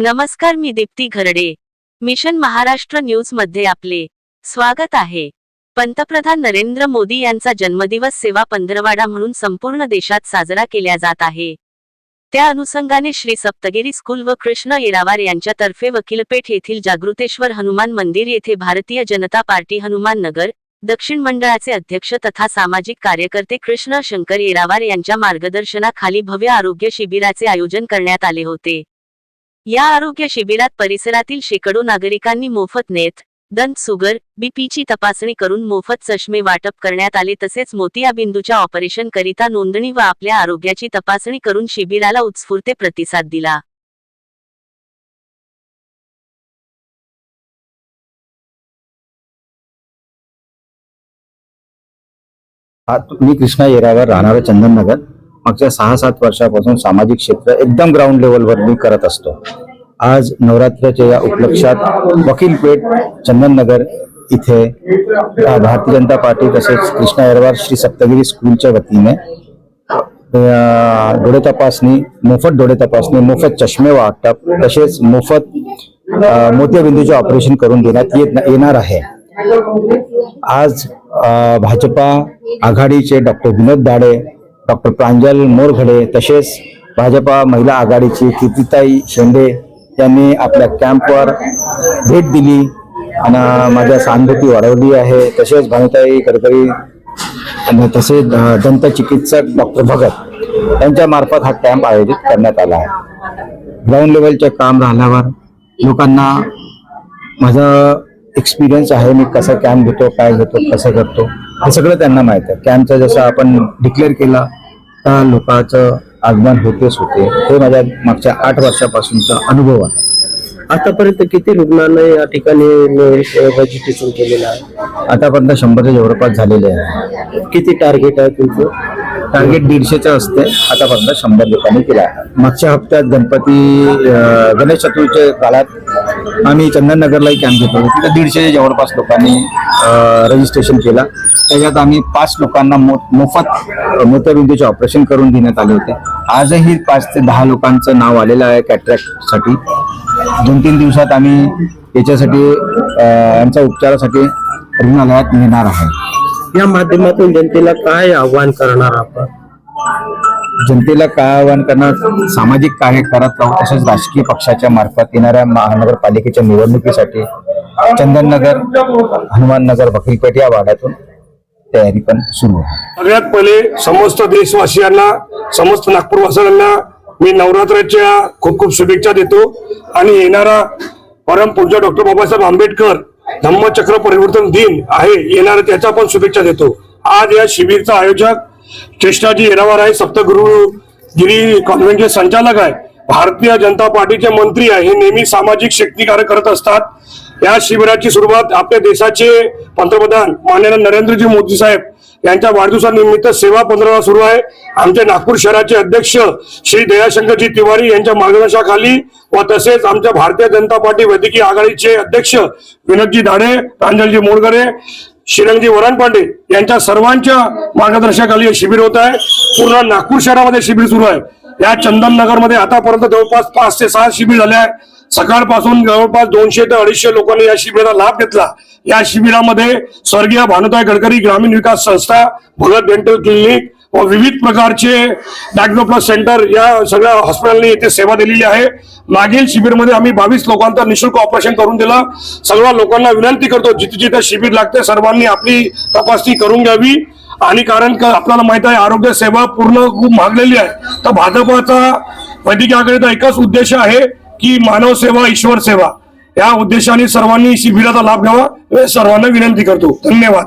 नमस्कार मी दीप्ती घरडे. मिशन महाराष्ट्र न्यूजमध्ये आपले स्वागत आहे. पंतप्रधान नरेंद्र मोदी यांचा जन्मदिवस सेवा पंधरवाडा म्हणून संपूर्ण देशात साजरा केला जात आहे. त्या अनुषंगाने श्री सप्तगिरी स्कूल व कृष्ण येरावार यांच्यातर्फे वकीलपेठ येथील जागृतेश्वर हनुमान मंदिर येथे भारतीय जनता पार्टी हनुमान नगर दक्षिण मंडळाचे अध्यक्ष तथा सामाजिक कार्यकर्ते कृष्ण शंकर येरावार यांच्या मार्गदर्शनाखाली भव्य आरोग्य शिबिराचे आयोजन करण्यात आले होते. या आरोग्य शिबिरात परिसरातील शेकडो नागरिकांनी मोफत नेत दंत सुगर बीपीची तपासणी करून मोफत चष्मे वाटप करण्यात आले. तसेच मोतियाबिंदूच्या ऑपरेशन करिता नोंदणी व आपल्या आरोग्याची तपासणी करून शिबिराला उत्स्फूर्त प्रतिसाद दिला. मी कृष्णा येरावर राहणार चंदननगर मागच्या सहा सात वर्षापासून सामाजिक क्षेत्र एकदम ग्राउंड लेवलवर मी करत असतो. आज नवरात्राच्या या उपलक्षात वकीलपेठ चंदननगर इथे भारतीय जनता पार्टी तसेच कृष्णा अरवार श्री सप्तगिरी स्कूलच्या वतीने डोळे तपासणी मोफत डोळे तपासणी मोफत चष्मे वाटप तसेच मोफत अ, मोतियाबिंदूचे ऑपरेशन करून देण्यात येत येणार आहे. आज भाजपा आघाडीचे डॉक्टर विनोद दाडे डॉक्टर प्रांजल मोरघडे तसेच भाजपा महिला आघाडीची कीर्तिताई शेंडे यांनी आपल्या कॅम्पवर भेट दिली आणि माझ्या सहानुभूती वाढवली आहे. तसेच भानुताई गडकरी आणि तसेच अ, दंतचिकित्सक डॉक्टर भगत यांच्या मार्फत हा कॅम्प आयोजित करण्यात आला आहे. ग्राउंड लेवलचे काम राहिल्यावर लोकांना माझा एक्सपिरियन्स आहे मी कसं कॅम्प घेतो काय घेतो कसं करतो हे सगळं त्यांना माहीत आहे. कॅम्पचं जसं आपण डिक्लेअर केला तर लोकांचं आगमन होतेच होते. हे माझ्या मागच्या आठ वर्षापासूनचा अनुभव आहे. आतापर्यंत किती रुग्णांना या ठिकाणी केलेलं आहे? आतापर्यंत शंभरच्या जवळपास झालेले आहे. किती टार्गेट आहे तुमचं? टार्गेट दीडशेचं असते. आतापर्यंत शंभर लोकांनी केलं आहे. मागच्या हप्त्यात गणपती गणेश चतुर्थीच्या काळात आम्ही चंदननगरलाही कॅम्प होतो तिथे दीडशे जवळपास लोकांनी रजिस्ट्रेशन केलं. त्याच्यात आम्ही पाच लोकांना मो मोफत अं, मोत्याबिंदूचे ऑपरेशन करून देण्यात आले होते. आजही पाच ते दहा लोकांचं नाव आलेलं आहे कॅट्रॅक्टसाठी दोन तीन दिवसात आम्ही याच्यासाठी अं, यांच्या उपचारासाठी रुग्णालयात नेणार आहे. या माध्यमातून जनतेला काय आव्हान करणार आपण? जनतेला काय आवाहन करणार? सामाजिक कार्य करत राहू तसेच राजकीय पक्षाच्या मार्फत येणाऱ्या महानगरपालिकेच्या निवडणुकीसाठी चंदननगर हनुमाननगर वकीलपेठ या वाड्यातून तयारी पण सुरू आहे. सगळ्यात पहिले समस्त देशवासियांना समस्त नागपूरवासियांना मी नवरात्राच्या खूप खूप शुभेच्छा देतो. आणि येणारा परम पूजा डॉक्टर बाबासाहेब आंबेडकर धम्मचक्र परिवर्तन दिन आहे येणारा त्याचा पण शुभेच्छा देतो. आज या शिबिरचा आयोजक कृष्णाजी येरावार आहे सप्तगुरुगिरी कॉन्व्हेंटचे संचालक आहे. भारतीय जनता पार्टीचे मंत्री आहे. हे नेहमी सामाजिक शक्ती कार्य करत असतात. या शिबिराची सुरुवात आपल्या देशाचे पंतप्रधान माननीय नरेंद्रजी मोदी साहेब यांच्या वाढदिवसानिमित्त सेवा पंधरा सुरू आहे. आमचे नागपूर शहराचे अध्यक्ष श्री दयाशंकरजी तिवारी यांच्या मार्गदर्शनाखाली व तसेच आमच्या भारतीय जनता पार्टी वैद्यकीय आघाडीचे अध्यक्ष विनोदजी धाडे प्रांजलजी मोडगरे श्रीरंगजी वरणपांडे यांच्या सर्वांच्या मार्गदर्शनाखाली हे शिबिर होत आहे. पूर्ण नागपूर शहरामध्ये शिबिर सुरू आहे. या चंदनमध्ये आतापर्यंत जवळपास पाच ते सहा शिबिर झाले आहे सकाळपासून जवळपास दोनशे ते अडीचशे लोकांनी या शिबिराचा लाभ घेतला. या शिबिरामध्ये स्वर्गीय भानुताई गडकरी ग्रामीण विकास संस्था भगत डेंटल क्लिनिक व विविध प्रकारचे डायग्नोप्लस सेंटर या सगळ्या हॉस्पिटलनी येथे सेवा दिलेली आहे. मागील शिबिरमध्ये आम्ही बावीस लोकांचं निशुल्क ऑपरेशन करून दिलं. सगळ्या लोकांना विनंती करतो जिथे जिथे शिबिर लागते सर्वांनी आपली तपासणी करून घ्यावी. आणि कारण का आपल्याला माहीत आहे आरोग्य सेवा पूर्ण खूप महागलेली आहे. तर भाजपाचा वैद्यकीयाकडे एकच उद्देश आहे की मानव सेवा ईश्वर सेवा या उद्देशाने सर्वांनी शिबिराचा लाभ घ्यावा. सर्वांना विनंती करतो. धन्यवाद.